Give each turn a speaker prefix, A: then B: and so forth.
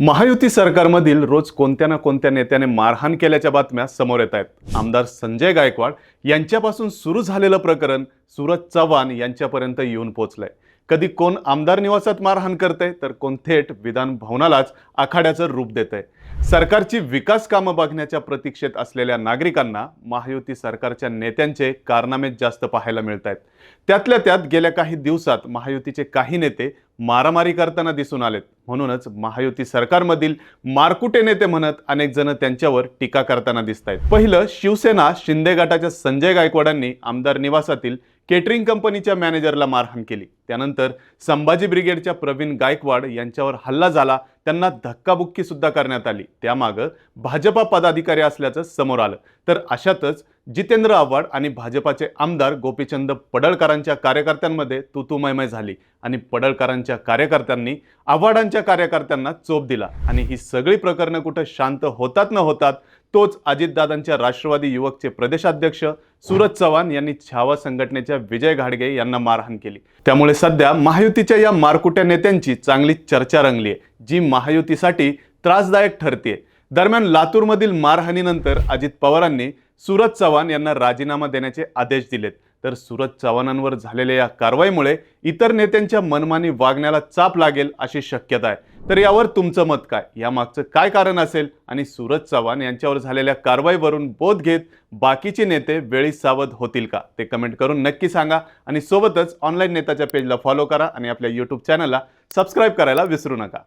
A: महायुती सरकारमधील रोज कोणत्या ना कोणत्या नेत्याने मारहाण केल्याच्या बातम्या समोर येत आहेत. आमदार संजय गायकवाड यांच्यापासून सुरू झालेलं प्रकरण सूरज चव्हाण यांच्यापर्यंत येऊन पोचलंय. कधी कोण आमदार निवासात मारहाण करते तर कोण थेट विधान भवनालाच आखाड्याचं रूप देत आहे सरकारची विकास कामं बघण्याच्या प्रतीक्षेत असलेल्या नागरिकांना महायुती सरकारच्या नेत्यांचे कारनामेच जास्त पाहायला मिळत आहेत त्यातल्या त्यात गेल्या काही दिवसात महायुतीचे काही नेते मारामारी करताना दिसून आलेत. म्हणूनच महायुती सरकारमधील मारकुटे नेते म्हणत अनेक जण त्यांच्यावर टीका करताना दिसत आहेत पहिलं शिवसेना शिंदे गटाच्या संजय गायकवाडांनी आमदार निवासातील केटरिंग कंपनीच्या मॅनेजरला मारहाण केली. त्यानंतर संभाजी ब्रिगेडच्या प्रवीण गायकवाड यांच्यावर हल्ला झाला. त्यांना धक्काबुक्की सुद्धा करण्यात आली. त्यामागं भाजपा पदाधिकारी असल्याचं समोर आलं. तर अशातच जितेंद्र आव्हाड आणि भाजपाचे आमदार गोपीचंद पडळकरांच्या कार्यकर्त्यांमध्ये तुतुमयमय झाली आणि पडळकरांच्या कार्यकर्त्यांनी आव्हाडांच्या कार्यकर्त्यांना चोप दिला. आणि ही सगळी प्रकरणं कुठं शांत होतात न होतात तोच अजितदादांच्या राष्ट्रवादी युवकचे प्रदेशाध्यक्ष सूरज चव्हाण यांनी छावा संघटनेच्या विजय घाडगे यांना मारहाण केली. त्यामुळे सध्या महायुतीच्या या मारकुट्या नेत्यांची चांगली चर्चा रंगली आहे जी महायुतीसाठी त्रासदायक ठरते दरम्यान लातूरमधील मारहाणीनंतर अजित पवारांनी सूरज चव्हाण यांना राजीनामा देण्याचे आदेश दिलेत. तर सूरज चव्हाणांवर झालेल्या या कारवाईमुळे इतर नेत्यांच्या मनमानी वागण्याला चाप लागेल अशी शक्यता आहे. तर यावर तुमचं मत काय? यामागचं काय कारण असेल? आणि सूरज चव्हाण यांच्यावर झालेल्या कारवाईवरून बोध घेत बाकीचे नेते वेळी सावध होतील का? ते कमेंट करून नक्की सांगा. आणि सोबतच ऑनलाईन नेताच्या पेजला फॉलो करा आणि आपल्या यूट्यूब चॅनलला सबस्क्राईब करायला विसरू नका.